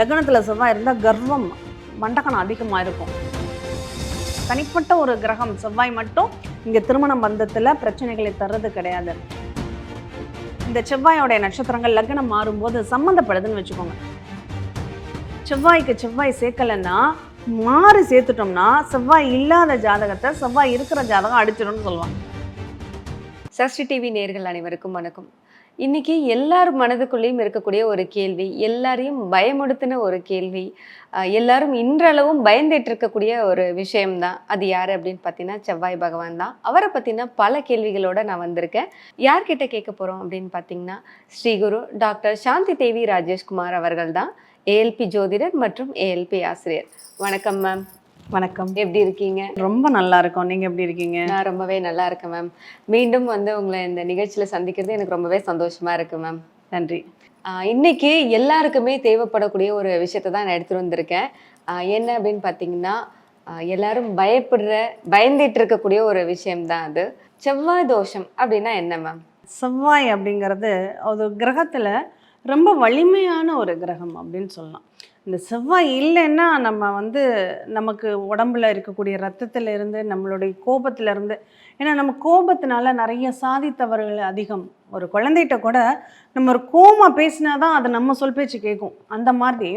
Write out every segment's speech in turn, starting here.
லக்னத்தில் செவ்வாய் இருந்தால் கர்வம் மண்டக்கணம் அதிகமாக இருக்கும். தனிப்பட்ட ஒரு கிரகம் செவ்வாய் மட்டும் இங்கே திருமண பந்தத்தில் பிரச்சனைகளை தர்றது கிடையாது. இந்த செவ்வாயோடைய நட்சத்திரங்கள் லக்னம் மாறும்போது சம்மந்தப்படுதுன்னு வச்சுக்கோங்க. செவ்வாய்க்கு செவ்வாய் சேர்க்கலைன்னா மாறி சேர்த்துட்டோம்னா செவ்வாய் இல்லாத ஜாதகத்தை செவ்வாய் இருக்கிற ஜாதகம் அடிச்சிடும்னு சொல்லுவாங்க. சஷ்டி டிவி நேர்கள் அனைவருக்கும் வணக்கம். இன்னைக்கு எல்லார் மனதுக்குள்ளேயும் இருக்கக்கூடிய ஒரு கேள்வி எல்லாரையும் பயமுடுத்தின ஒரு கேள்வி எல்லாரும் இன்றளவும் பயந்துட்டு இருக்கக்கூடிய ஒரு விஷயம்தான். அது யார் அப்படின்னு பார்த்தீங்கன்னா செவ்வாய் பகவான் தான். அவரை பற்றின பல கேள்விகளோட நான் வந்திருக்கேன். யார்கிட்ட கேட்க போகிறோம் அப்படின்னு பார்த்தீங்கன்னா ஸ்ரீகுரு டாக்டர் சாந்தி தேவி ராஜேஷ்குமார் அவர்கள் தான். ஏஎல்பி ஜோதிடர் மற்றும் ஏஎல்பி ஆசிரியர். வணக்கம் மேம். வணக்கம். எப்படி இருக்கீங்க? ரொம்ப நல்லா இருக்கும். நீங்கள் எப்படி இருக்கீங்க? நான் ரொம்பவே நல்லா இருக்கேன் மேம் மீண்டும் வந்து உங்களை இந்த நிகழ்ச்சியில சந்திக்கிறது எனக்கு ரொம்பவே சந்தோஷமா இருக்கு மேம் நன்றி. இன்னைக்கு எல்லாருக்குமே தேவைப்படக்கூடிய ஒரு விஷயத்தை தான் நான் எடுத்துட்டு வந்திருக்கேன். என்ன அப்படின்னு பார்த்தீங்கன்னா எல்லாரும் பயப்படுற பயந்துட்டு இருக்கக்கூடிய ஒரு விஷயம்தான் அது. செவ்வாய் தோஷம் அப்படின்னா என்ன மேம் செவ்வாய் அப்படிங்கிறது ஒரு கிரகத்தில் ரொம்ப வலிமையான ஒரு கிரகம் அப்படின்னு சொல்லலாம். இந்த செவ்வாய் இல்லைன்னா நம்ம வந்து நமக்கு உடம்புல இருக்கக்கூடிய ரத்தத்தில் இருந்து நம்மளுடைய கோபத்தில் இருந்து ஏன்னா நம்ம கோபத்தினால நிறைய சாதித்தவர்கள் அதிகம். ஒரு குழந்தைகிட்ட கூட நம்ம ஒரு கோமா பேசினா தான் அது நம்ம சொல் பேச்சு கேட்கும். அந்த மாதிரி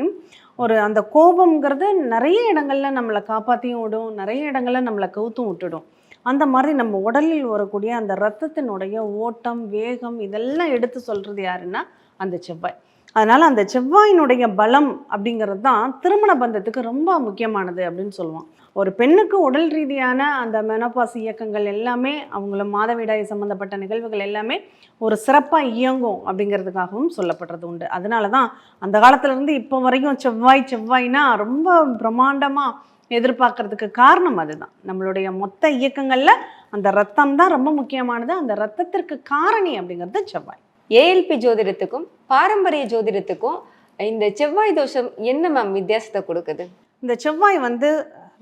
ஒரு அந்த கோபம்ங்கிறது நிறைய இடங்களில் நம்மளை காப்பாற்றியும் விடும் நிறைய இடங்களில் நம்மளை கவுத்தும் விட்டுடும். அந்த மாதிரி நம்ம உடலில் வரக்கூடிய அந்த ரத்தத்தினுடைய ஓட்டம் வேகம் இதெல்லாம் எடுத்து சொல்கிறது யாருன்னா அந்த செவ்வாய். அதனால் அந்த செவ்வாயினுடைய பலம் அப்படிங்கிறது தான் திருமண பந்தத்துக்கு ரொம்ப முக்கியமானது அப்படின்னு சொல்லுவோம் ஒரு பெண்ணுக்கு உடல் ரீதியான அந்த மெனோபாஸ் இயக்கங்கள் எல்லாமே அவங்கள மாதவிடாய் சம்மந்தப்பட்ட நிகழ்வுகள் எல்லாமே ஒரு சிறப்பாக இயங்கும் அப்படிங்கிறதுக்காகவும் சொல்லப்படுறது உண்டு. அதனால தான் அந்த காலத்துலேருந்து இப்போ வரைக்கும் செவ்வாய் செவ்வாய்னா ரொம்ப பிரம்மாண்டமாக எதிர்பார்க்கறதுக்கு காரணம் அதுதான். நம்மளுடைய மொத்த இயக்கங்களில் அந்த ரத்தம் தான் ரொம்ப முக்கியமானது. அந்த ரத்தத்திற்கு காரணி அப்படிங்கிறது செவ்வாய். ஏஎல்பி ஜோதிடத்துக்கும் பாரம்பரிய ஜோதிடத்துக்கும் இந்த செவ்வாய் தோஷம் என்ன மேம் வித்தியாசத்தை கொடுக்குது? இந்த செவ்வாய் வந்து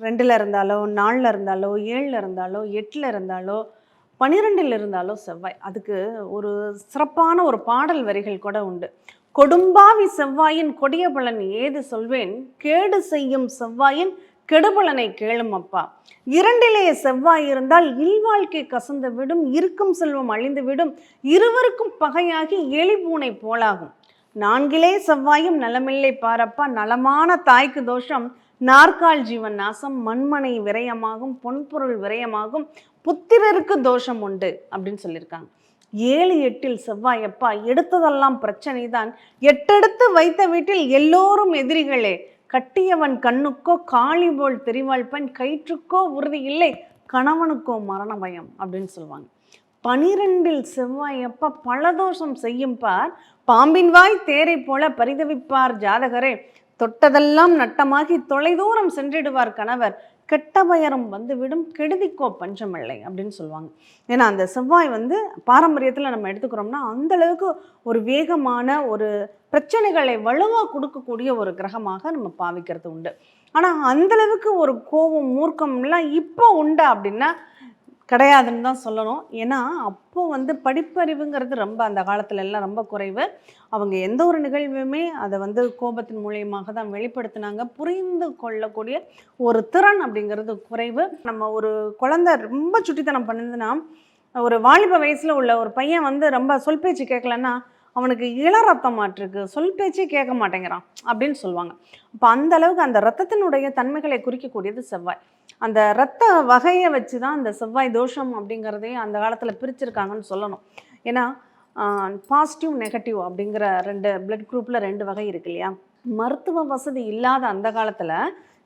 ரெண்டில் இருந்தாலோ நாலில் இருந்தாலோ ஏழில் இருந்தாலோ எட்டில் இருந்தாலோ பனிரெண்டில் இருந்தாலோ செவ்வாய். அதுக்கு ஒரு சிறப்பான ஒரு பாடல் வரிகள் கூட உண்டு. கொடும்பாவி செவ்வாயின் கொடிய பலன் ஏது சொல்வேன்? கேடு செய்யும் செவ்வாயின் கெடுபலனை கேளும் அப்பா. இரண்டிலேயே செவ்வாய் இருந்தால் இல்வாழ்க்கை கசந்து விடும் இருக்கும் செல்வம் அழிந்து விடும் இருவருக்கும் பகையாகி எலிபூனை போலாகும். நான்கிலே செவ்வாயும் நலமில்லை பாரப்பா. நலமான தாய்க்கு தோஷம் நாற்கால் ஜீவன் நாசம் மண்மனை விரயமாகும் பொன்பொருள் விரயமாகும் புத்திரருக்கு தோஷம் உண்டு அப்படின்னு சொல்லியிருக்காங்க. ஏழு எட்டில் செவ்வாய் அப்பா எடுத்ததெல்லாம் பிரச்சனை தான் எட்டெடுத்து வைத்த வீட்டில் எல்லோரும் எதிரிகளே. கட்டியவன் கண்ணுக்கோ காளி போல் தெரிவாழ்பன் கயிற்றுக்கோ உறுதி இல்லை. கணவனுக்கோ மரண பயம் அப்படின்னு சொல்லுவாங்க. பனிரெண்டில் செவ்வாய் அப்பா பலதோஷம் செய்யும் பார். பாம்பின் வாய் தேரை போல பரிதவிப்பார் ஜாதகரே. தொட்டதெல்லாம் நட்டமாகி தொலைதூரம் சென்றிடுவார் கணவர். கெட்ட பயரும் வந்துவிடும் கெடுதிக்கோ பஞ்சமில்லை அப்படின்னு சொல்லுவாங்க. ஏன்னா அந்த செவ்வாய் வந்து பாரம்பரியத்தில் நம்ம எடுத்துக்கிறோம்னா அந்த அளவுக்கு ஒரு வேகமான ஒரு பிரச்சனைகளை வலுவாக கொடுக்கக்கூடிய ஒரு கிரகமாக நம்ம பாவிக்கிறது உண்டு. ஆனால் அந்தளவுக்கு ஒரு கோபம் மூர்க்கம்லாம் இப்போ உண்டா அப்படின்னா கிடையாதுன்னு தான் சொல்லணும். ஏன்னா அப்போது வந்து படிப்பறிவுங்கிறது ரொம்ப அந்த காலத்துல எல்லாம் ரொம்ப குறைவு. அவங்க எந்த ஒரு நிகழ்வுமே அதை வந்து கோபத்தின் மூலியமாக தான் வெளிப்படுத்தினாங்க. புரிந்து கொள்ளக்கூடிய ஒரு திறன் அப்படிங்கிறது குறைவு. நம்ம ஒரு குழந்தை ரொம்ப சுட்டித்தனம் பண்ணுதுன்னா ஒரு வாலிப வயசில் உள்ள ஒரு பையன் வந்து ரொம்ப சொல் பேச்சு கேட்கலன்னா அவனுக்கு இள ரத்தம் மாற்றுக்கு சொல் பேச்சே கேட்க மாட்டேங்கிறான் அப்படின்னு சொல்லுவாங்க. அப்போ அந்த அளவுக்கு அந்த ரத்தத்தினுடைய தன்மைகளை குறிக்கக்கூடியது செவ்வாய். அந்த ரத்த வகையை வச்சு தான் அந்த செவ்வாய் தோஷம் அப்படிங்கிறதையும் அந்த காலத்தில் பிரிச்சிருக்காங்கன்னு சொல்லணும். ஏன்னா பாசிட்டிவ் நெகட்டிவ் அப்படிங்கிற ரெண்டு பிளட் குரூப்பில் ரெண்டு வகை இருக்கு இல்லையா? மருத்துவ வசதி இல்லாத அந்த காலத்தில்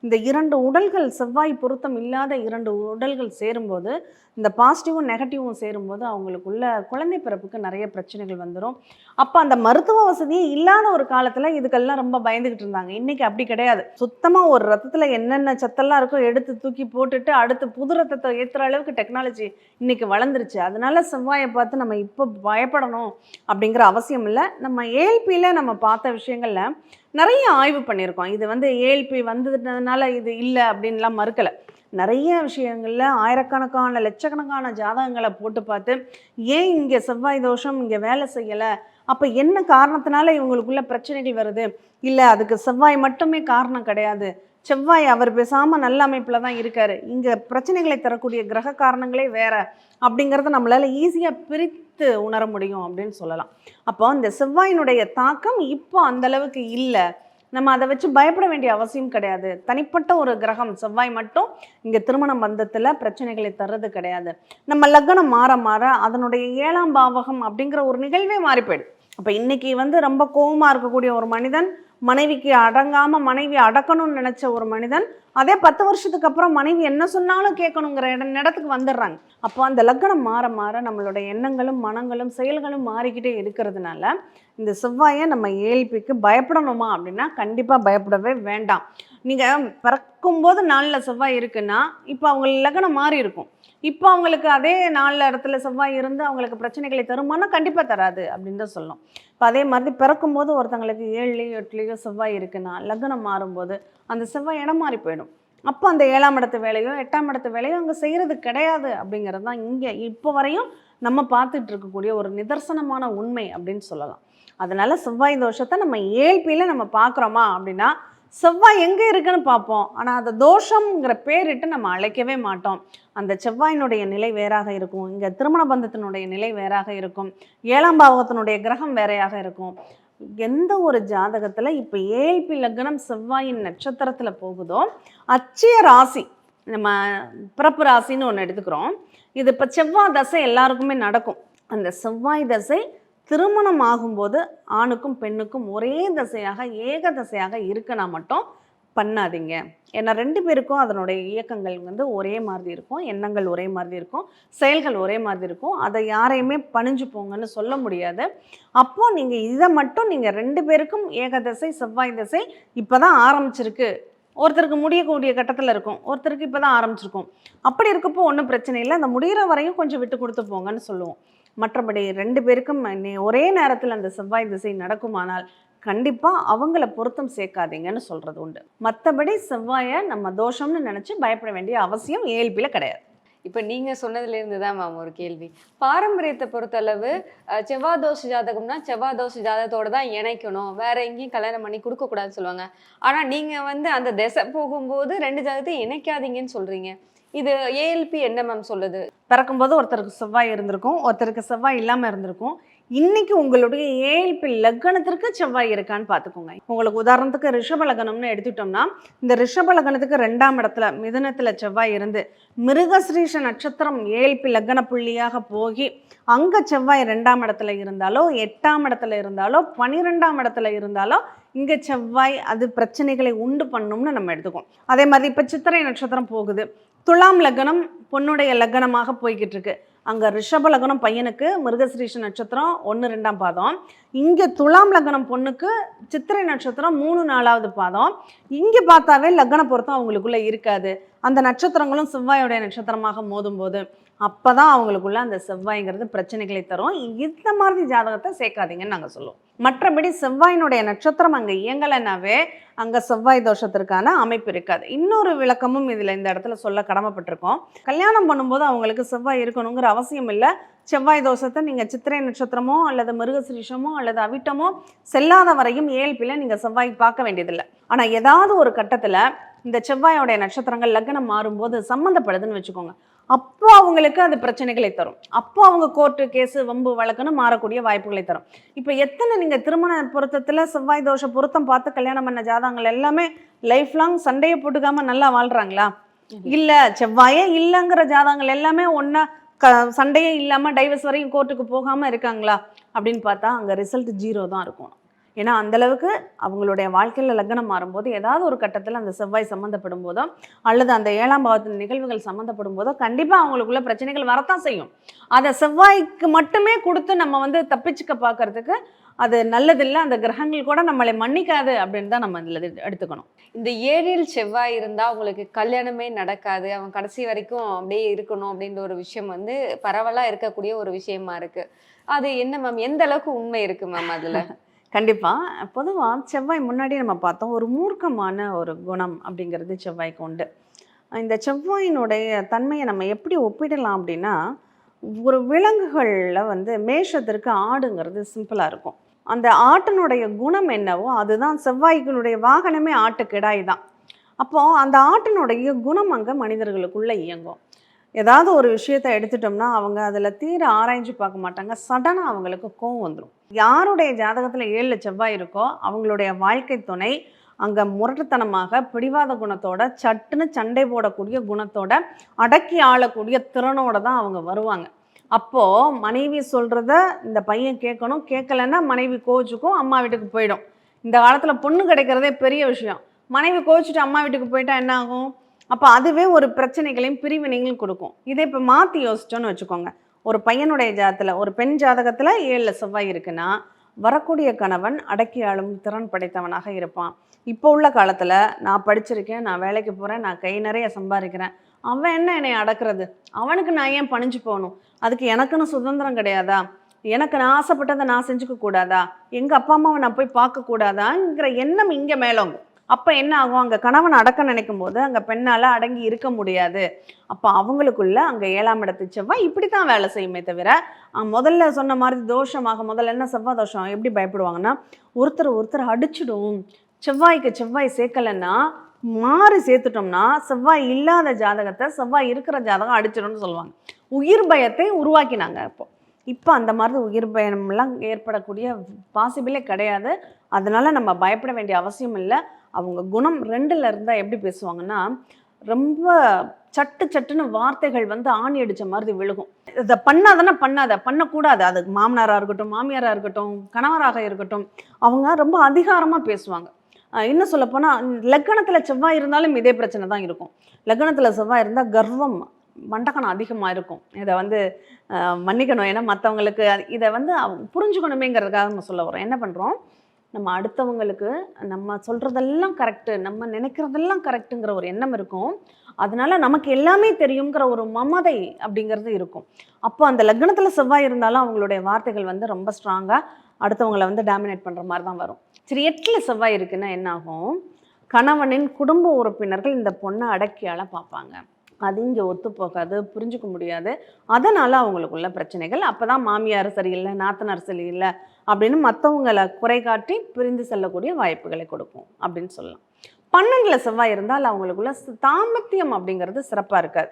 இந்த இரண்டு உடல்கள் செவ்வாய் பொருத்தம் இல்லாத இரண்டு உடல்கள் சேரும்போது இந்த பாசிட்டிவும் நெகட்டிவும் சேரும்போது அவங்களுக்குள்ள குழந்தை பிறப்புக்கு நிறைய பிரச்சனைகள் வந்துடும் அப்போ அந்த மருத்துவ வசதியே இல்லாத ஒரு காலத்தில் இதுக்கெல்லாம் ரொம்ப பயந்துக்கிட்டு இருந்தாங்க. இன்றைக்கி அப்படி கிடையாது. சுத்தமாக ஒரு ரத்தத்தில் என்னென்ன சத்தெல்லாம் இருக்கோ எடுத்து தூக்கி போட்டுட்டு அடுத்து புது ரத்தத்தை ஏற்றுற அளவுக்கு டெக்னாலஜி இன்றைக்கி வளர்ந்துருச்சு. அதனால செவ்வாயை பார்த்து நம்ம இப்போ பயப்படணும் அப்படிங்கிற அவசியம் இல்லை. நம்ம ஏஎல்பியில் நம்ம பார்த்த விஷயங்களில் நிறைய ஆய்வு பண்ணியிருக்கோம். இது வந்து ஏஎல்பி வந்ததுனால இது இல்லை அப்படின்லாம் மறுக்கலை. நிறைய விஷயங்களில் ஆயிரக்கணக்கான லட்சக்கணக்கான ஜாதகங்களை போட்டு பார்த்து ஏன் இங்கே செவ்வாய் தோஷம் இங்கே வேலை செய்யலை? அப்போ என்ன காரணத்தினால இவங்களுக்குள்ள பிரச்சனைகள் வருது? இல்லை அதுக்கு செவ்வாய் மட்டுமே காரணம் கிடையாது. செவ்வாய் அவர் பேசாமல் நல்ல அமைப்பில் தான் இருக்கார். இங்கே பிரச்சனைகளை தரக்கூடிய கிரக காரணங்களே வேற. அப்படிங்கிறத நம்மளால் ஈஸியாக அடுத்து உணர முடியும் அப்படின்னு சொல்லலாம். அப்போ இந்த செவ்வாயினுடைய தாக்கம் இப்போ அந்தளவுக்கு இல்லை. நம்ம அதை வச்சு பயப்பட வேண்டிய அவசியம் கிடையாது. தனிப்பட்ட ஒரு கிரகம் செவ்வாய் மட்டும் இங்கே திருமண பந்தத்தில் பிரச்சனைகளை தர்றது கிடையாது. நம்ம லக்னம் மாற மாற அதனுடைய ஏழாம் பாவகம் அப்படிங்கிற ஒரு நிகழ்வே மாறி அப்போ இன்னைக்கு வந்து ரொம்ப கோபமாக இருக்கக்கூடிய ஒரு மனிதன் மனைவிக்கு அடங்காமல் மனைவி அடக்கணும்னு நினச்ச ஒரு மனிதன் அதே பத்து வருஷத்துக்கு அப்புறம் மனைவி என்ன சொன்னாலும் கேட்கணுங்கிற இட இடத்துக்கு வந்துடுறாங்க. அப்போ அந்த லக்னம் மாற மாற நம்மளுடைய எண்ணங்களும் மனங்களும் செயல்களும் மாறிக்கிட்டே இருக்கிறதுனால இந்த செவ்வாயை நம்ம ஏழ்பிக்கு பயப்படணுமா அப்படின்னா கண்டிப்பாக பயப்படவே வேண்டாம். நீங்கள் பிறக்கும்போது நாளில் செவ்வாய் இருக்குன்னா இப்போ அவங்க லக்னம் மாறி இருக்கும். இப்போ அவங்களுக்கு அதே நாளில் இடத்துல செவ்வாய் இருந்து அவங்களுக்கு பிரச்சனைகளை தருமானா கண்டிப்பாக தராது அப்படின்னு தான் சொல்லணும். இப்போ அதே மாதிரி பிறக்கும்போது ஒருத்தங்களுக்கு ஏழுலேயோ எட்டுலேயோ செவ்வாய் இருக்குன்னா லக்னம் மாறும்போது அந்த செவ்வாய் இடம் மாறி போயிடும். அப்போ அந்த ஏழாம் இடத்து வேலையோ எட்டாம் இடத்து வேலையோ அங்கே செய்கிறது கிடையாது அப்படிங்கிறது தான் இங்கே இப்போ வரையும் நம்ம பார்த்துட்டு இருக்கக்கூடிய ஒரு நிதர்சனமான உண்மை அப்படின்னு சொல்லலாம். அதனால செவ்வாய் தோஷத்தை நம்ம ஏழ்பியில் நம்ம பார்க்குறோமா அப்படின்னா செவ்வாய் எங்கே இருக்குன்னு பார்ப்போம். ஆனால் அந்த தோஷம்ங்கிற பேரிட்டு நம்ம அழைக்கவே மாட்டோம். அந்த செவ்வாயினுடைய நிலை வேறாக இருக்கும். இங்கே திருமண பந்தத்தினுடைய நிலை வேறாக இருக்கும். ஏழாம் பாவகத்தினுடைய கிரகம் வேறையாக இருக்கும். எந்த ஒரு ஜாதகத்தில் இப்போ ஏழ்பி லக்னம் செவ்வாயின் நட்சத்திரத்தில் போகுதோ அச்சய ராசி நம்ம பிறப்பு ராசின்னு ஒன்று எடுத்துக்கிறோம். இது இப்போ செவ்வாய் தசை எல்லாருக்குமே நடக்கும். அந்த செவ்வாய் தசை திருமணம் ஆகும்போது ஆணுக்கும் பெண்ணுக்கும் ஒரே தசையாக ஏக தசையாக இருக்கனா மட்டும் பண்ணாதீங்க. ஏன்னா ரெண்டு பேருக்கும் அதனுடைய இயக்கங்கள் வந்து ஒரே மாதிரி இருக்கும் எண்ணங்கள் ஒரே மாதிரி இருக்கும் செயல்கள் ஒரே மாதிரி இருக்கும். அதை யாரையுமே பணிஞ்சு போங்கன்னு சொல்ல முடியாது. அப்போது நீங்கள் இதை மட்டும் நீங்கள் ரெண்டு பேருக்கும் ஏகதசை செவ்வாய் தசை இப்போ தான் ஆரம்பிச்சிருக்கு. ஒருத்தருக்கு முடியக்கூடிய கட்டத்தில் இருக்கும் ஒருத்தருக்கு இப்போ தான் ஆரம்பிச்சிருக்கும். அப்படி இருக்கப்போ ஒன்றும் பிரச்சனை இல்லை. அந்த முடிகிற வரையும் கொஞ்சம் விட்டு கொடுத்து போங்கன்னு சொல்லுவோம். மற்றபடி ரெண்டு பேருக்கும் ஒரே நேரத்தில் அந்த செவ்வாய் திசை நடக்குமானால் கண்டிப்பாக அவங்கள பொருத்தம் சேர்க்காதீங்கன்னு சொல்கிறது உண்டு. மற்றபடி செவ்வாயை நம்ம தோஷம்னு நினச்சி பயப்பட வேண்டிய அவசியம் ஏஎல்பியில் கிடையாது. இப்போ நீங்கள் சொன்னதுலேருந்து தான் மேம் ஒரு கேள்வி. பாரம்பரியத்தை பொறுத்தளவு செவ்வாய் தோஷ ஜாதகம்னா செவ்வாய் தோஷ ஜாதகத்தோடு தான் இணைக்கணும். வேற எங்கேயும் கல்யாணம் பண்ணி கொடுக்கக்கூடாதுன்னு சொல்லுவாங்க. ஆனால் நீங்கள் வந்து அந்த திசை போகும்போது ரெண்டு ஜாதகத்தையும் இணைக்காதீங்கன்னு சொல்கிறீங்க இது ஏஎல்பி என்ன மேம் சொல்லுது? பிறக்கும்போது ஒருத்தருக்கு செவ்வாய் இருந்திருக்கும் ஒருத்தருக்கு செவ்வாய் இல்லாமல் இருந்திருக்கும். இன்னைக்கு உங்களுடைய ஏழ்பி லக்னத்திற்கு செவ்வாய் இருக்கான்னு பார்த்துக்கோங்க. உங்களுக்கு உதாரணத்துக்கு ரிஷப லக்னம்னு எடுத்துட்டோம்னா இந்த ரிஷப லக்னத்துக்கு ரெண்டாம் இடத்துல மிதுனத்தில் செவ்வாய் இருந்து மிருகஸ்ரீஷ நட்சத்திரம் ஏழ்பி லக்ன புள்ளியாக போகி அங்கே செவ்வாய் ரெண்டாம் இடத்துல இருந்தாலோ எட்டாம் இடத்துல இருந்தாலோ பனிரெண்டாம் இடத்துல இருந்தாலோ இங்கே செவ்வாய் அது பிரச்சனைகளை உண்டு பண்ணும்னு நம்ம எடுத்துக்கோம் அதே மாதிரி இப்போ சித்திரை நட்சத்திரம் போகுது. துலாம் லக்னம் பொண்ணுடைய லக்னமாக போய்கிட்டு இருக்கு. அங்கே ரிஷப லக்னம் பையனுக்கு மிருகசிரீஷ நட்சத்திரம் ஒன்று ரெண்டாம் பாதம். இங்கே துலாம் லக்னம் பொண்ணுக்கு சித்திரை நட்சத்திரம் மூணு நாலாவது பாதம். இங்கே பார்த்தாவே லக்ன பொருத்தம் அவங்களுக்குள்ளே இருக்காது. அந்த நட்சத்திரங்களும் செவ்வாயோடைய நட்சத்திரமாக மோதும்போது. அப்போ தான் அவங்களுக்குள்ள அந்த செவ்வாய்ங்கிறது பிரச்சனைகளை தரும். இந்த மாதிரி ஜாதகத்தை சேர்க்காதீங்கன்னு நாங்கள் சொல்லுவோம். மற்றபடி செவ்வாயினுடைய நட்சத்திரம் அங்கே இயங்கலைனாவே அங்கே செவ்வாய் தோஷத்திற்கான அமைப்பு இருக்காது. இன்னொரு விளக்கமும் இதில் இந்த இடத்துல சொல்ல கடமைப்பட்டிருக்கோம். கல்யாணம் பண்ணும்போது அவங்களுக்கு செவ்வாய் இருக்கணுங்கிற அவசியம் இல்லை. செவ்வாய் தோஷத்தை நீங்கள் சித்திரை நட்சத்திரமோ அல்லது மிருகசிரீஷமோ அல்லது அவிட்டமோ செல்லாத வரையும் ஏழ்பில் நீங்கள் செவ்வாய் பார்க்க வேண்டியதில்லை. ஆனால் ஏதாவது ஒரு கட்டத்தில் இந்த செவ்வாயோடைய நட்சத்திரங்கள் லக்னம் மாறும்போது சம்மந்தப்படுதுன்னு வச்சுக்கோங்க. அப்போ அவங்களுக்கு அது பிரச்சனைகளை தரும். அப்போ அவங்க கோர்ட்டு கேஸு வம்பு வழக்குன்னு மாறக்கூடிய வாய்ப்புகளை தரும். இப்போ எத்தனை நீங்கள் திருமண பொருத்தத்தில் செவ்வாய் தோஷ பொருத்தம் பார்த்து கல்யாணம் பண்ண ஜாதகங்கள் எல்லாமே லைஃப் லாங் சண்டையை போட்டுக்காம நல்லா வாழ்றாங்களா? இல்லை செவ்வாயே இல்லைங்கிற ஜாதகங்கள் எல்லாமே ஒன்றா க சண்டையே இல்லாமல் டைவர்ஸ் வரையும் கோர்ட்டுக்கு போகாமல் இருக்காங்களா? அப்படின்னு பார்த்தா அங்கே ரிசல்ட் ஜீரோ தான் இருக்கும். ஏன்னா அந்தளவுக்கு அவங்களுடைய வாழ்க்கையில் லக்னம் மாறும்போது ஏதாவது ஒரு கட்டத்தில் அந்த செவ்வாய் சம்மந்தப்படும் போதோ அல்லது அந்த ஏழாம் பாவத்தின் நிகழ்வுகள் சம்மந்தப்படும் போதோ கண்டிப்பாக அவங்களுக்குள்ள பிரச்சனைகள் வரத்தான் செய்யும். அதை செவ்வாய்க்கு மட்டுமே கொடுத்து நம்ம வந்து தப்பிச்சுக்க பார்க்கறதுக்கு அது நல்லதில்லை. அந்த கிரகங்கள் கூட நம்மளை மன்னிக்காது அப்படின்னு தான் நம்ம இதில் எடுத்துக்கணும். இந்த ஏழில் செவ்வாய் இருந்தா உங்களுக்கு கல்யாணமே நடக்காது. அவன் கடைசி வரைக்கும் அப்படியே இருக்கணும் அப்படின்ற ஒரு விஷயம் வந்து பரவலா இருக்கக்கூடிய ஒரு விஷயமா இருக்கு. அது என்ன மேம் எந்த அளவுக்கு உண்மை இருக்கு மேம் அதுல? கண்டிப்பாக பொதுவாக செவ்வாய் முன்னாடி நம்ம பார்த்தோம் ஒரு மூர்க்கமான ஒரு குணம் அப்படிங்கிறது செவ்வாய்க்கு உண்டு. இந்த செவ்வாயினுடைய தன்மையை நம்ம எப்படி ஒப்பிடலாம் அப்படின்னா ஒரு விலங்குகளில் வந்து மேஷத்திற்கு ஆடுங்கிறது சிம்பிளாக இருக்கும். அந்த ஆட்டினுடைய குணம் என்னவோ அதுதான் செவ்வாய்க்கினுடைய வாகனமே ஆட்டு கிடாய் தான். அப்போது அந்த ஆட்டினுடைய குணம் அங்கே மனிதர்களுக்குள்ளே இயங்கும். ஏதாவது ஒரு விஷயத்தை எடுத்துட்டோம்னா அவங்க அதில் தீர ஆராய்ஞ்சு பார்க்க மாட்டாங்க. சடனாக அவங்களுக்கு கோவம் வந்துடும் யாருடைய ஜாதகத்தில் ஏழில் செவ்வாய் இருக்கோ அவங்களுடைய வாழ்க்கை துணை அங்கே முரட்டுத்தனமாக பிடிவாத குணத்தோட சட்டுன்னு சண்டை போடக்கூடிய குணத்தோட அடக்கி ஆளக்கூடிய திறனோட தான் அவங்க வருவாங்க. அப்போது மனைவி சொல்கிறத இந்த பையன் கேட்கணும். கேட்கலன்னா மனைவி கோச்சுக்கும் அம்மா வீட்டுக்கு போயிடும். இந்த காலத்தில் பொண்ணு கிடைக்கிறதே பெரிய விஷயம். மனைவி கோச்சிட்டு அம்மா வீட்டுக்கு போயிட்டா என்ன ஆகும்? அப்போ அதுவே ஒரு பிரச்சனைகளையும் பிரிவினைகளும் கொடுக்கும். இதை இப்போ மாற்றி யோசிச்சோன்னு வச்சுக்கோங்க. ஒரு பையனுடைய ஜாதத்தில் ஒரு பெண் ஜாதகத்தில் ஏழில் செவ்வாய் இருக்குன்னா வரக்கூடிய கணவன் அடக்கி ஆளும் திறன் படைத்தவனாக இருப்பான். இப்போ உள்ள காலத்தில் நான் படிச்சிருக்கேன் நான் வேலைக்கு போகிறேன் நான் கை நிறைய சம்பாதிக்கிறேன். அவன் என்ன என்னை அடக்கிறது? அவனுக்கு நான் ஏன் பணிஞ்சு போகணும்? அதுக்கு எனக்குன்னு சுதந்திரம் கிடையாதா? எனக்கு நான் ஆசைப்பட்டதை நான் செஞ்சுக்க கூடாதா எங்கள் அப்பா அம்மாவை நான் போய் பார்க்கக்கூடாதாங்கிற எண்ணம் இங்கே மேலோங்கும் அப்போ என்ன ஆகும்? அங்கே கணவன் அடக்க நினைக்கும் போது அங்கே பெண்ணால் அடங்கி இருக்க முடியாது. அப்போ அவங்களுக்குள்ள அங்கே ஏழாம் இடத்து செவ்வாய் இப்படி தான் வேலை செய்யுமே தவிர முதல்ல சொன்ன மாதிரி தோஷமாக முதல்ல என்ன செவ்வாய் தோஷம் எப்படி பயப்படுவாங்கன்னா ஒருத்தர் ஒருத்தர் அடிச்சிடும். செவ்வாய்க்கு செவ்வாய் சேர்க்கலைன்னா மாறி சேர்த்துட்டோம்னா செவ்வாய் இல்லாத ஜாதகத்தை செவ்வாய் இருக்கிற ஜாதகம் அடிச்சிடும்னு சொல்லுவாங்க. உயிர் பயத்தை உருவாக்கினாங்க இப்போ இப்போ அந்த மாதிரி உயிர் பயம்லாம் ஏற்படக்கூடிய பாசிபிளே கிடையாது. அதனால நம்ம பயப்பட வேண்டிய அவசியம் இல்லை. அவங்க குணம் ரெண்டில் இருந்தால் எப்படி பேசுவாங்கன்னா ரொம்ப சட்டு சட்டுன்னு வார்த்தைகள் வந்து ஆணி அடித்த மாதிரி விழுகும். இதை பண்ணாதானே பண்ணாத பண்ணக்கூடாது. அது மாமனாராக இருக்கட்டும் மாமியாராக இருக்கட்டும் கணவராக இருக்கட்டும் அவங்க ரொம்ப அதிகாரமாக பேசுவாங்க. இன்னும் சொல்லப்போனால் லக்கணத்தில் செவ்வாய் இருந்தாலும் இதே பிரச்சனை தான் இருக்கும். லக்கணத்தில் செவ்வாய் இருந்தால் கர்வம் மண்டக்கணம் அதிகமாக இருக்கும். இதை வந்து மன்னிக்கணும். ஏன்னா மற்றவங்களுக்கு இதை வந்து புரிஞ்சுக்கணுமேங்கிறதுக்காக நம்ம சொல்ல வரோம் என்ன பண்ணுறோம் நம்ம அடுத்தவங்களுக்கு நம்ம சொல்கிறதெல்லாம் கரெக்டு நம்ம நினைக்கிறதெல்லாம் கரெக்டுங்கிற ஒரு எண்ணம் இருக்கும். அதனால நமக்கு எல்லாமே தெரியுங்கிற ஒரு மமதை அப்படிங்கிறது இருக்கும். அப்போ அந்த லக்னத்தில் செவ்வாய் இருந்தாலும் அவங்களுடைய வார்த்தைகள் வந்து ரொம்ப ஸ்ட்ராங்காக அடுத்தவங்களை வந்து டாமினேட் பண்ணுற மாதிரி தான் வரும். சரி எட்டில் செவ்வாய் இருக்குன்னா என்ன ஆகும்? கணவனின் குடும்ப உறுப்பினர்கள் இந்த பொண்ணை அடக்கியால பார்ப்பாங்க. அது இங்கே ஒத்து போகாது புரிஞ்சுக்க முடியாது. அதனால் அவங்களுக்குள்ள பிரச்சனைகள். அப்போ தான் மாமியார் சரியில்லை நாத்தனார் சரியில்லை அப்படின்னு மற்றவங்களை குறை காட்டி பிரிந்து செல்லக்கூடிய வாய்ப்புகளை கொடுக்கும் அப்படின்னு சொல்லலாம். பன்னெண்டில் செவ்வாய் இருந்தால் அவங்களுக்குள்ள தாம்பத்தியம் அப்படிங்கிறது சிறப்பாக இருக்காது.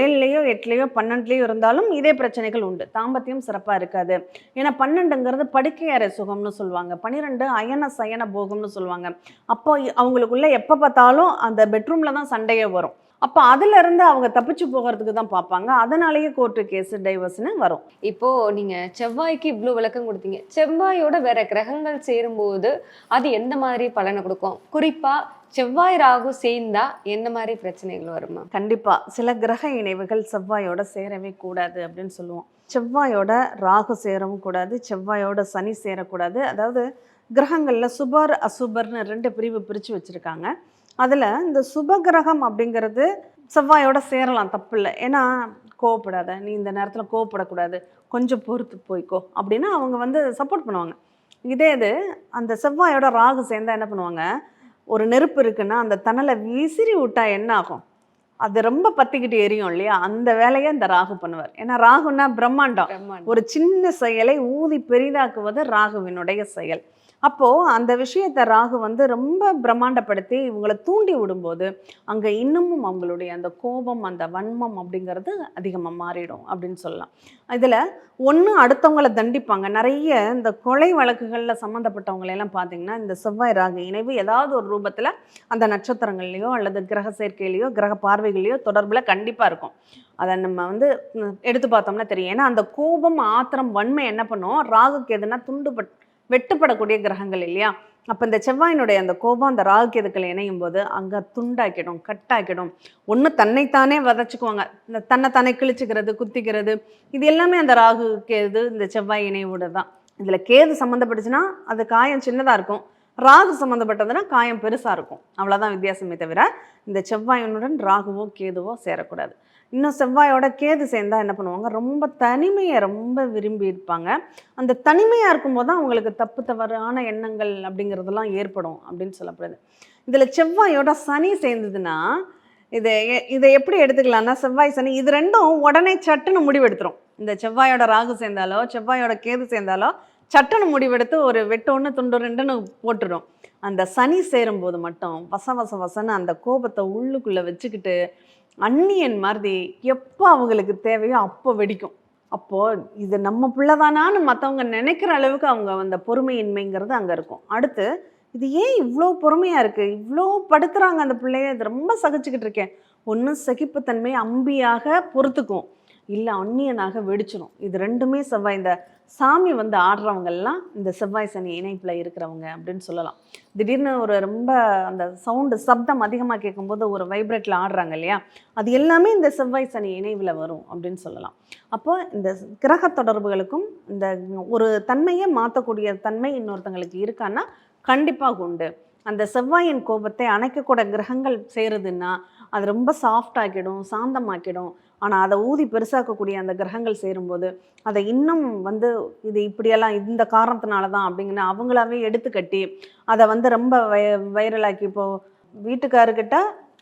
ஏழுலேயோ எட்டுலேயோ பன்னெண்டுலேயோ இருந்தாலும் இதே பிரச்சனைகள் உண்டு. தாம்பத்தியம் சிறப்பாக இருக்காது. ஏன்னா பன்னெண்டுங்கிறது படுக்கை அறை சுகம்னு சொல்லுவாங்க. பன்னிரெண்டு அயன சயன போகம்னு சொல்லுவாங்க. அப்போ அவங்களுக்குள்ள எப்போ பார்த்தாலும் அந்த பெட்ரூமில் தான் சண்டையே வரும். அப்போ அதுல இருந்து அவங்க தப்பிச்சு போகிறதுக்கு தான் பார்ப்பாங்க. அதனாலேயே கோர்ட்டு கேஸு டைவர்ஸ்னு வரும். இப்போ நீங்க செவ்வாய்க்கு இவ்ளோ விளக்கம் கொடுத்தீங்க. செவ்வாயோட வேற கிரகங்கள் சேரும்போது அது எந்த மாதிரி பலனை கொடுக்கும்? குறிப்பா செவ்வாய் ராகு சேர்ந்தா என்ன மாதிரி பிரச்சனைகள் வருமா? கண்டிப்பா. சில கிரக இணைவுகள் செவ்வாயோட சேரவே கூடாது அப்படின்னு சொல்லுவோம். செவ்வாயோட ராகு சேரவும் கூடாது செவ்வாயோட சனி சேரக்கூடாது. அதாவது கிரகங்கள்ல சுபர் அசுபர்னு ரெண்டு பிரிவு பிரித்து வச்சுருக்காங்க. அதில் இந்த சுப கிரகம் அப்படிங்கிறது செவ்வாயோட சேரலாம் தப்பு இல்லை ஏன்னா கோவப்படாத நீ இந்த நேரத்தில் கோவப்படக்கூடாது கொஞ்சம் பொறுத்து போய்க்கோ அப்படின்னு அவங்க வந்து சப்போர்ட் பண்ணுவாங்க. இதே இது அந்த செவ்வாயோட ராகு சேர்ந்தா என்ன பண்ணுவாங்க? ஒரு நெருப்பு இருக்குன்னா அந்த தணலை விசிறி விட்டா என்ன ஆகும்? அது ரொம்ப பத்திக்கிட்டு எரியும் இல்லையா? அந்த வேலையை இந்த ராகு பண்ணுவார். ஏன்னா ராகுன்னா பிரம்மாண்டம். ஒரு சின்ன செயலை ஊதி பெரிதாக்குவது ராகுவினுடைய செயல். அப்போது அந்த விஷயத்தை ராகு வந்து ரொம்ப பிரம்மாண்டப்படுத்தி இவங்களை தூண்டி விடும்போது அங்கே இன்னமும் அவங்களுடைய அந்த கோபம் அந்த வன்மம் அப்படிங்கிறது அதிகமாக மாறிடும் அப்படின்னு சொல்லலாம். இதில் ஒன்று அடுத்தவங்களை தண்டிப்பாங்க. நிறைய இந்த கொலை வழக்குகளில் சம்மந்தப்பட்டவங்களையெல்லாம் பார்த்தீங்கன்னா இந்த செவ்வாய் ராகு இணைவு ஏதாவது ஒரு ரூபத்தில் அந்த நட்சத்திரங்கள்லையோ அல்லது கிரக சேர்க்கையிலையோ கிரக பார்வைகளையோ தொடர்பில் கண்டிப்பாக இருக்கும். அதை நம்ம வந்து எடுத்து பார்த்தோம்னா தெரியும். ஏன்னா அந்த கோபம் ஆத்திரம் வன்மை என்ன பண்ணும்? ராகுக்கு எதுனா துண்டுபட் வெட்டுப்படக்கூடிய கிரகங்கள் இல்லையா? அப்போ இந்த செவ்வாயினுடைய அந்த கோபம் அந்த ராகு கேதுக்கள் இணையும் போது அங்கே துண்டாக்கிடும் கட்டாக்கிடும். ஒன்று தன்னைத்தானே வதச்சிக்குவாங்க. இந்த தன்னைத்தானே கிழிச்சுக்கிறது குத்திக்கிறது. இது எல்லாமே அந்த ராகு கேது இந்த செவ்வாய் இணைவோட தான் இதில் கேது சம்மந்தப்பட்டுச்சுன்னா அது காயம் சின்னதாக இருக்கும். ராகு சம்மந்தப்பட்டதுன்னா காயம் பெருசாக இருக்கும். அவ்வளோதான் வித்தியாசமே தவிர இந்த செவ்வாயினுடன் ராகுவோ கேதுவோ சேரக்கூடாது. இன்னும் செவ்வாயோட கேது சேர்ந்தால் என்ன பண்ணுவாங்க? ரொம்ப தனிமையை ரொம்ப விரும்பி இருப்பாங்க. அந்த தனிமையாக இருக்கும்போது தான் அவங்களுக்கு தப்பு தவறான எண்ணங்கள் அப்படிங்கிறதெல்லாம் ஏற்படும் அப்படின்னு சொல்லப்படுது. இதில் செவ்வாயோட சனி சேர்ந்ததுன்னா இதை இதை எப்படி எடுத்துக்கலாம்னா செவ்வாய் சனி இது ரெண்டும் உடனே சட்டுன்னு முடிவெடுத்துரும். இந்த செவ்வாயோட ராகு சேர்ந்தாலோ செவ்வாயோட கேது சேர்ந்தாலோ சட்டுன்னு முடிவெடுத்து ஒரு வெட்டோன்னு துண்டு ரெண்டுன்னு போட்டுடும் அந்த சனி சேரும்போது மட்டும் வச வச வசன்னு அந்த கோபத்தை உள்ளுக்குள்ளே வச்சுக்கிட்டு அந்நியன் மாதிரி எப்போ அவங்களுக்கு தேவையோ அப்போ வெடிக்கும். அப்போது இது நம்ம பிள்ளைதானான்னு மற்றவங்க நினைக்கிற அளவுக்கு அவங்க அந்த பொறுமையின்மைங்கிறது அங்கே இருக்கும். அடுத்து இது ஏன் இவ்வளோ பொறுமையாக இருக்குது இவ்வளோ படுத்துகிறாங்க அந்த பிள்ளைய? இது ரொம்ப சகிச்சுக்கிட்டு இருக்கேன். ஒன்று சகிப்புத்தன்மை அம்பியாக பொறுத்துக்கும். இல்லை அந்நியனாக வெடிச்சிடும் இது ரெண்டுமே செவ்வாய் இந்த சாமி வந்து ஆடுறவங்கெல்லாம் இந்த செவ்வாய் சனி இணைப்பில் இருக்கிறவங்க அப்படின்னு சொல்லலாம். திடீர்னு ஒரு ரொம்ப அந்த சவுண்டு சப்தம் அதிகமாக கேட்கும்போது ஒரு வைப்ரேட்டில் ஆடுறாங்க இல்லையா? அது எல்லாமே இந்த செவ்வாய் சனி இணைவில் வரும் அப்படின்னு சொல்லலாம். அப்போ இந்த கிரக தொடர்புகளுக்கும் இந்த ஒரு தன்மையை மாற்றக்கூடிய தன்மை இன்னொருத்தங்களுக்கு இருக்கான்னா கண்டிப்பாக உண்டு. அந்த செவ்வாயின் கோபத்தை அணைக்கக்கூட கிரகங்கள் செய்கிறதுன்னா அது ரொம்ப சாஃப்ட் ஆக்கிடும் சாந்தமாக்கிடும். ஆனால் அதை ஊதி பெருசாக்கக்கூடிய அந்த கிரகங்கள் சேரும்போது அதை இன்னும் வந்து இது இப்படியெல்லாம் இந்த காரணத்தினால தான் அப்படிங்கிற அவங்களாவே எடுத்துக்கட்டி அதை வந்து ரொம்ப வய வைரலாக்கி இப்போது வீட்டுக்காருக்கிட்ட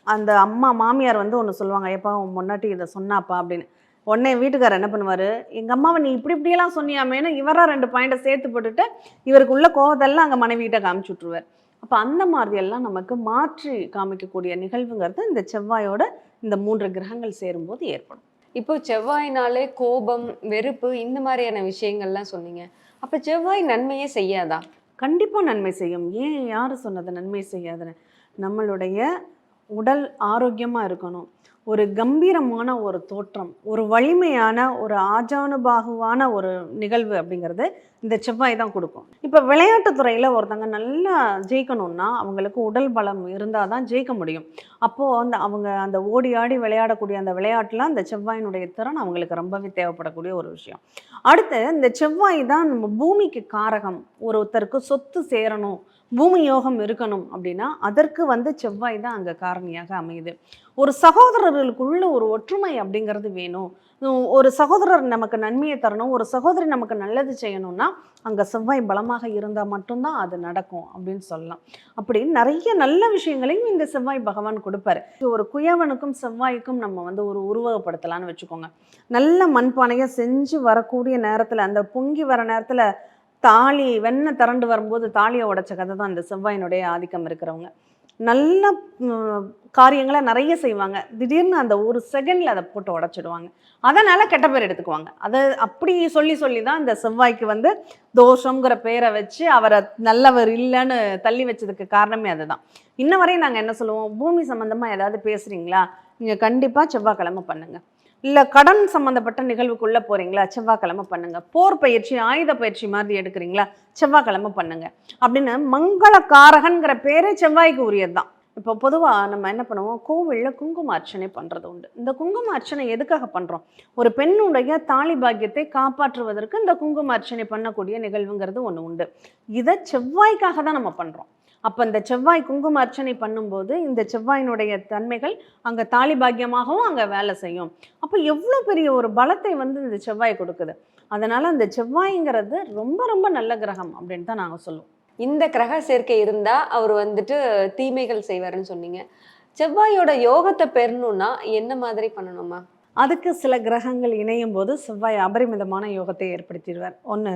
அந்த அம்மா மாமியார் வந்து ஒன்று சொல்லுவாங்க எப்பா உன் முன்னாடி இதை சொன்னாப்பா அப்படின்னு. உடனே வீட்டுக்காரர் என்ன பண்ணுவார் எங்கள் அம்மாவை நீ இப்படி இப்படியெல்லாம் சொன்னியாமேன்னு இவராக ரெண்டு பாயிண்ட்டை சேர்த்து போட்டுட்டு இவருக்குள்ள கோவத்தெல்லாம் அங்கே மனைவிகிட்ட காமிச்சு விட்ருவார் அப்போ அந்த மாதிரி எல்லாம் நமக்கு மாற்றி காமிக்கக்கூடிய நிகழ்வுங்கிறது இந்த செவ்வாயோட இந்த மூன்று கிரகங்கள் சேரும்போது ஏற்படும். இப்போ செவ்வாய்னாலே கோபம் வெறுப்பு இந்த மாதிரியான விஷயங்கள்லாம் சொன்னீங்க. அப்ப செவ்வாய் நன்மையே செய்யாதா? கண்டிப்பாக நன்மை செய்யும். ஏன் யார் சொன்னது நன்மை செய்யாதுன்னு? நம்மளுடைய உடல் ஆரோக்கியமாக இருக்கணும். ஒரு கம்பீரமான ஒரு தோற்றம் ஒரு வலிமையான ஒரு ஆஜானுபாகுவான ஒரு நிகழ்வு அப்படிங்கிறது இந்த செவ்வாய் தான் கொடுக்கும். இப்போ விளையாட்டுத்துறையில் ஒருத்தங்க நல்லா ஜெயிக்கணும்னா அவங்களுக்கு உடல் பலம் இருந்தால் தான் ஜெயிக்க முடியும். அப்போது அந்த அவங்க அந்த ஓடி ஆடி விளையாடக்கூடிய அந்த விளையாட்டில் அந்த செவ்வாயினுடைய திறன் அவங்களுக்கு ரொம்பவே தேவைப்படக்கூடிய ஒரு விஷயம். அடுத்து இந்த செவ்வாய் தான் நம்ம பூமிக்கு காரகம். ஒருத்தருக்கு சொத்து சேரணும். பூமி யோகம் இருக்கணும் அப்படின்னா அதற்கு வந்து செவ்வாய் தான் அங்கே காரணியாக அமையுது. ஒரு சகோதரர்களுக்குள்ள ஒரு ஒற்றுமை அப்படிங்கிறது வேணும். ஒரு சகோதரர் நமக்கு நன்மையை தரணும் ஒரு சகோதரி நமக்கு நல்லது செய்யணும்னா அங்கே செவ்வாய் பலமாக இருந்தால் மட்டும்தான் அது நடக்கும் அப்படின்னு சொல்லலாம். அப்படி நிறைய நல்ல விஷயங்களையும் இந்த செவ்வாய் பகவான் கொடுப்பாரு. ஒரு குயவனுக்கும் செவ்வாய்க்கும் நம்ம வந்து ஒரு உருவகப்படுத்தலாம்னு வச்சுக்கோங்க. நல்ல மண்பானையை செஞ்சு வரக்கூடிய நேரத்தில் அந்த பொங்கி வர நேரத்தில் தாலி வெண்ணெய் திரண்டு வரும்போது தாலியை உடைச்ச கதை தான் இந்த செவ்வாயினுடைய ஆதிக்கம் இருக்கிறவங்க. நல்ல காரியங்களை நிறைய செய்வாங்க. திடீர்னு அந்த ஒரு செகண்டில் அதை போட்டு உடச்சிடுவாங்க. அதனால் கெட்ட பேர் எடுத்துக்குவாங்க. அதை அப்படி சொல்லி சொல்லி தான் இந்த செவ்வாய்க்கு வந்து தோஷங்கிற பேரை வச்சு அவரை நல்லவர் இல்லைன்னு தள்ளி வச்சதுக்கு காரணமே அதுதான். இன்ன வரையும் நாங்கள் என்ன சொல்லுவோம்? பூமி சம்மந்தமாக ஏதாவது பேசுகிறீங்களா நீங்கள் கண்டிப்பாக செவ்வாய்க்கிழமை பண்ணுங்கள் இல்லை கடன் சம்மந்தப்பட்ட நிகழ்வுக்குள்ளே போகிறீங்களா செவ்வாய்க்கிழமை பண்ணுங்க. போர் பயிற்சி ஆயுத பயிற்சி மாதிரி எடுக்கிறீங்களா? செவ்வாய்க்கிழமை பண்ணுங்கள் அப்படின்னு மங்களகாரகன்கிற பேரே செவ்வாய்க்கு உரியது தான் இப்போ பொதுவாக நம்ம என்ன பண்ணுவோம்? கோவிலில் குங்கும அர்ச்சனை பண்ணுறது உண்டு. இந்த குங்கும அர்ச்சனை எதுக்காக பண்ணுறோம் ஒரு பெண்ணுடைய தாலி பாக்கியத்தை காப்பாற்றுவதற்கு இந்த குங்கும அர்ச்சனை பண்ணக்கூடிய நிகழ்வுங்கிறது ஒன்று உண்டு. இதை செவ்வாய்க்காக தான் நம்ம பண்ணுறோம் அப்போ இந்த செவ்வாய் குங்கும அர்ச்சனை பண்ணும்போது இந்த செவ்வாயினுடைய தன்மைகள் அங்கே தாலி பாக்கியமாகவும் அங்கே வேலை செய்யும். அப்போ எவ்வளோ பெரிய ஒரு பலத்தை வந்து இந்த செவ்வாய் கொடுக்குது. அதனால் அந்த செவ்வாய்ங்கிறது ரொம்ப ரொம்ப நல்ல கிரகம் அப்படின்னு தான் நாங்கள் சொல்லுவோம். இந்த கிரக சேர்க்கை இருந்தா அவர் வந்துட்டு தீமைகள் செய்வாருன்னு சொன்னீங்க. செவ்வாயோட யோகத்தை பெறணும்னா என்ன மாதிரி பண்ணணுமா அதுக்கு சில கிரகங்கள் இணையும் போது செவ்வாய் அபரிமிதமான யோகத்தை ஏற்படுத்திடுவார். ஒன்று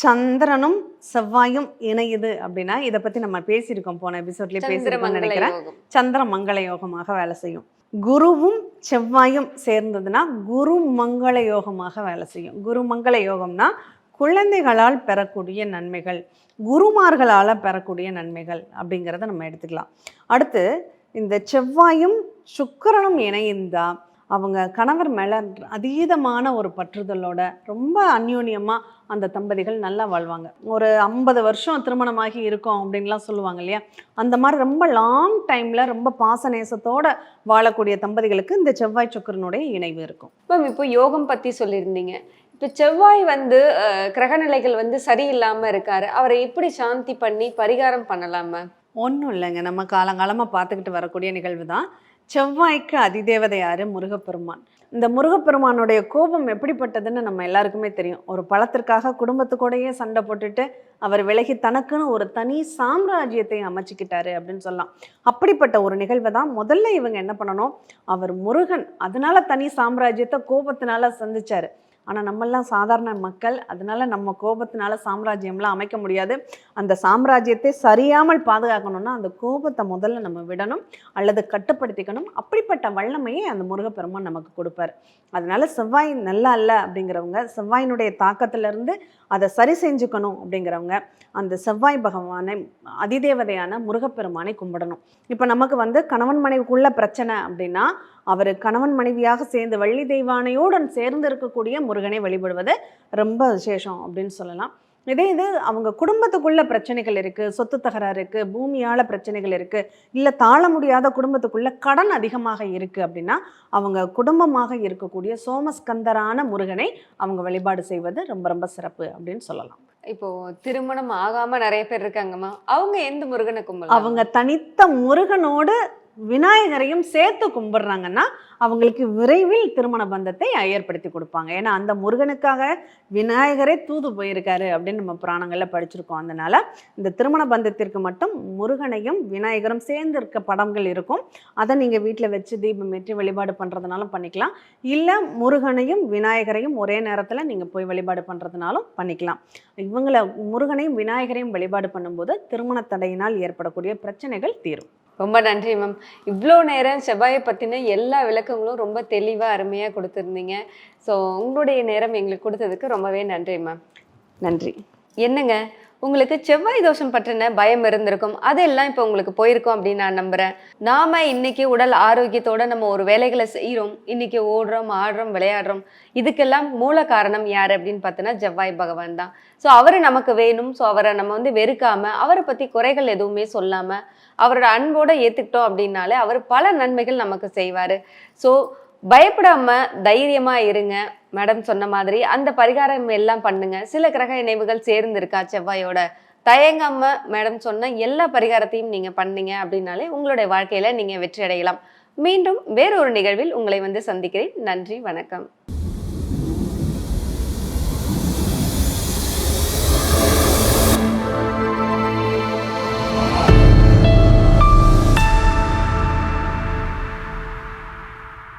சந்திரனும் செவ்வாயும் இணையுது அப்படின்னா இதை பற்றி நம்ம பேசியிருக்கோம். போன எபிசோட்லேயே சந்திரமங்கல நினைக்கிறேன். சந்திர மங்கள யோகமாக வேலை செய்யும். குருவும் செவ்வாயும் சேர்ந்ததுன்னா குரு மங்கள யோகமாக வேலை செய்யும். குரு மங்கள யோகம்னா குழந்தைகளால் பெறக்கூடிய நன்மைகள் குருமார்களால் பெறக்கூடிய நன்மைகள் அப்படிங்கிறத நம்ம எடுத்துக்கலாம். அடுத்து இந்த செவ்வாயும் சுக்கிரனும் இணைந்தா அவங்க கணவர் மேலே அதீதமான ஒரு பற்றுதலோட ரொம்ப அந்யோன்யமாக அந்த தம்பதிகள் நல்லா வாழ்வாங்க. ஒரு ஐம்பது வருஷம் திருமணமாகி இருக்கோம் அப்படின்லாம் சொல்லுவாங்க இல்லையா? அந்த மாதிரி ரொம்ப லாங் டைமில் ரொம்ப பாசநேசத்தோட வாழக்கூடிய தம்பதிகளுக்கு இந்த செவ்வாய் சுக்கிரனுடைய இணைவு இருக்கும். மேம் இப்போ யோகம் பத்தி சொல்லியிருந்தீங்க. இப்போ செவ்வாய் வந்து கிரகநிலைகள் வந்து சரியில்லாம இருக்காரு. அவரை எப்படி சாந்தி பண்ணி பரிகாரம் பண்ணலாம்? ஒன்றும் இல்லைங்க. நம்ம காலங்காலமாக பார்த்துக்கிட்டு வரக்கூடிய நிகழ்வு தான். செவ்வாய்க்கு அதிதேவதை யாரு முருகப்பெருமான். இந்த முருகப்பெருமானுடைய கோபம் எப்படிப்பட்டதுன்னு நம்ம எல்லாருக்குமே தெரியும். ஒரு பழத்திற்காக குடும்பத்துக்கூடயே சண்டை போட்டுட்டு அவர் விலகி தனக்குன்னு ஒரு தனி சாம்ராஜ்யத்தை அமைச்சிக்கிட்டாரு அப்படின்னு சொல்லலாம். அப்படிப்பட்ட ஒரு நிகழ்வை தான் முதல்ல இவங்க என்ன பண்ணணும்? அவர் முருகன் அதனால தனி சாம்ராஜ்யத்தை கோபத்தினால சந்திச்சாரு. ஆனால் நம்மெல்லாம் சாதாரண மக்கள். அதனால் நம்ம கோபத்தினால சாம்ராஜ்யம்லாம் அமைக்க முடியாது. அந்த சாம்ராஜ்யத்தை சரியாமல் பாதுகாக்கணும்னா அந்த கோபத்தை முதல்ல நம்ம விடணும் அல்லது கட்டுப்படுத்திக்கணும். அப்படிப்பட்ட வல்லமையை அந்த முருகப்பெருமான் நமக்கு கொடுப்பார். அதனால் செவ்வாய் நல்லா இல்லை அப்படிங்கிறவங்க செவ்வாயினுடைய தாக்கத்திலிருந்து அதை சரி செஞ்சுக்கணும் அப்படிங்கிறவங்க அந்த செவ்வாய் பகவானை அதிதேவதையான முருகப்பெருமானை கும்பிடணும். இப்போ நமக்கு வந்து கணவன் மனைவிக்குள்ள பிரச்சனை அப்படின்னா அவர் கணவன் மனைவியாக சேர்ந்து வள்ளி தெய்வானையோடு சேர்ந்து இருக்கக்கூடிய முருகனை வழிபடுவது ரொம்ப விசேஷம் அப்படின்னு சொல்லலாம். இதே இது அவங்க குடும்பத்துக்குள்ள பிரச்சனைகள் இருக்கு சொத்து தகராறு இருக்கு பூமியால பிரச்சனைகள் இருக்கு இல்ல தாழ முடியாத குடும்பத்துக்குள்ள கடன் அதிகமாக இருக்கு அப்படின்னா அவங்க குடும்பமாக இருக்கக்கூடிய சோமஸ்கந்தரான முருகனை அவங்க வழிபாடு செய்வது ரொம்ப ரொம்ப சிறப்பு அப்படின்னு சொல்லலாம். இப்போ திருமணம் ஆகாம நிறைய பேர் இருக்காங்கம்மா. அவங்க எந்த முருகனை கும்பலாம் அவங்க தனித்த முருகனோடு விநாயகரையும் சேர்த்து கும்பிட்றாங்கன்னா அவங்களுக்கு விரைவில் திருமண பந்தத்தை ஏற்படுத்தி கொடுப்பாங்க. ஏன்னா அந்த முருகனுக்காக விநாயகரே தூது போயிருக்காரு அப்படின்னு நம்ம புராணங்களில் படிச்சிருக்கோம். அதனால இந்த திருமண பந்தத்திற்கு மட்டும் முருகனையும் விநாயகரும் சேர்ந்து இருக்க படங்கள் இருக்கும். அதை நீங்கள் வீட்டில் வச்சு தீபம் ஏற்றி வழிபாடு பண்ணுறதுனாலும் பண்ணிக்கலாம். இல்லை முருகனையும் விநாயகரையும் ஒரே நேரத்தில் நீங்கள் போய் வழிபாடு பண்ணுறதுனாலும் பண்ணிக்கலாம். இவங்களை முருகனையும் விநாயகரையும் வழிபாடு பண்ணும்போது திருமண தடையினால் ஏற்படக்கூடிய பிரச்சனைகள் தீரும். ரொம்ப நன்றி மேம் இவ்வளோ நேரம் செவ்வாயை பற்றின எல்லா விளக்கங்களும் ரொம்ப தெளிவாக அருமையாக கொடுத்துருந்தீங்க. ஸோ உங்களுடைய நேரம் எங்களுக்கு கொடுத்ததுக்கு ரொம்பவே நன்றி மேம் நன்றி. என்னங்க? உங்களுக்கு செவ்வாய் தோஷம் பற்றின பயம் இருந்திருக்கும். அதெல்லாம் இப்போ உங்களுக்கு போயிருக்கும் அப்படின்னு நான் நம்புகிறேன் நாம இன்னைக்கு உடல் ஆரோக்கியத்தோட நம்ம ஒரு வேலைகளை செய்கிறோம் இன்னைக்கு ஓடுறோம் ஆடுறோம் விளையாடுறோம். இதுக்கெல்லாம் மூல காரணம் யார் அப்படின்னு பார்த்தோன்னா செவ்வாய் பகவான் தான். ஸோ அவர் நமக்கு வேணும். ஸோ அவரை நம்ம வந்து வெறுக்காமல் அவரை பற்றி குறைகள் எதுவுமே சொல்லாமல் அவரோட அன்போட ஏற்றுக்கிட்டோம் அப்படின்னாலே அவர் பல நன்மைகள் நமக்கு செய்வார். ஸோ பயப்படாம தைரியமா இருங்க. மேடம் சொன்ன மாதிரி அந்த பரிகாரம் எல்லாம் பண்ணுங்க. சில கிரக இணைவுகள் சேர்ந்து இருக்கா செவ்வாயோட? தயங்காம மேடம் சொன்ன எல்லா பரிகாரத்தையும் நீங்க பண்ணீங்க அப்படின்னாலே உங்களுடைய வாழ்க்கையில நீங்க வெற்றி அடையலாம். மீண்டும் வேறொரு நிகழ்வில் உங்களை வந்து சந்திக்கிறேன். நன்றி வணக்கம்.